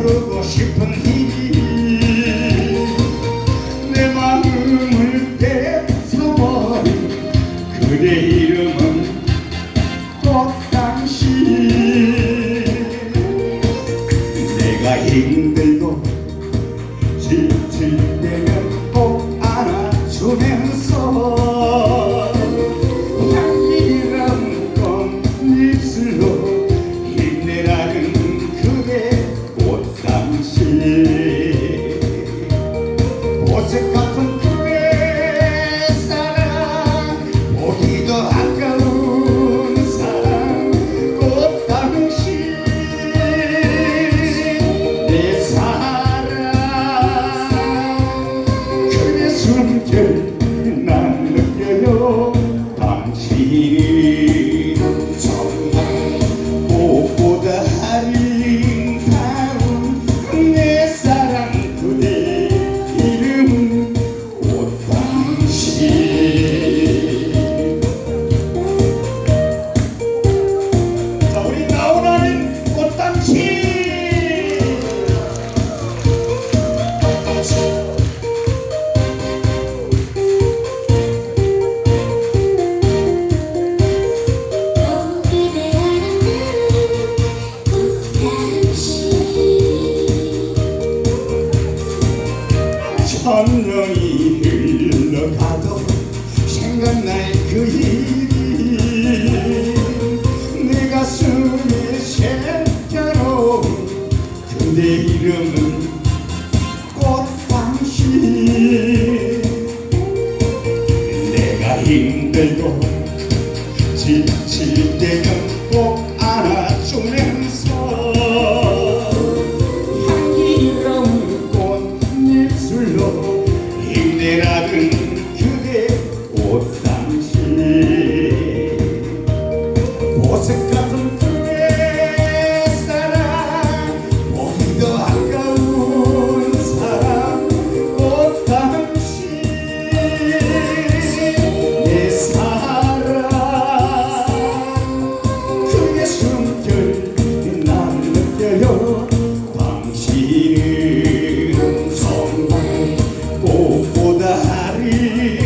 부르고 싶은 힘내 마음을 뺏어버린 그대 이 숨결 난 천년이 흘러가도 생각날 그 일이 내 가슴에 새겨놓은 그대 이름은 꽃당신 내가 힘들고 지칠 때면 불러 힘내라는 꽃보다 하리.